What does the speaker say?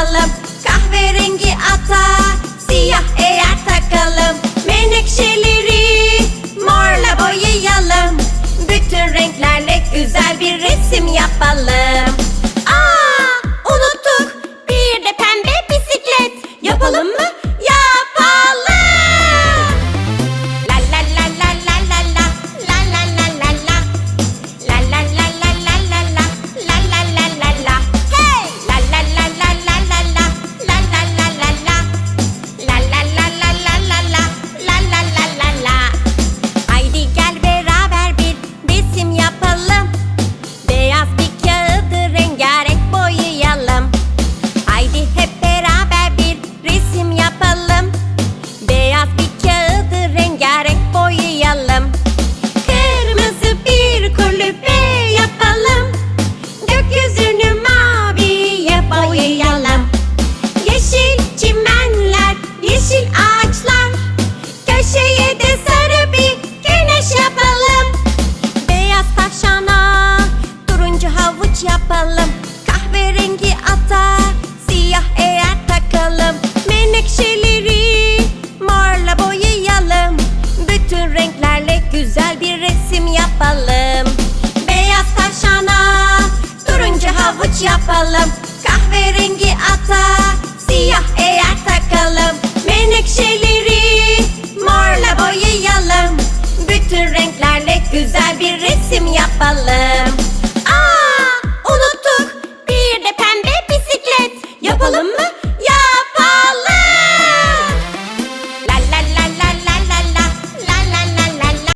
atalım Kahverengi ata Siyah eğer takalım. Menekşeleri Morla boyayalım. Bütün renklerle güzel bir resim to know.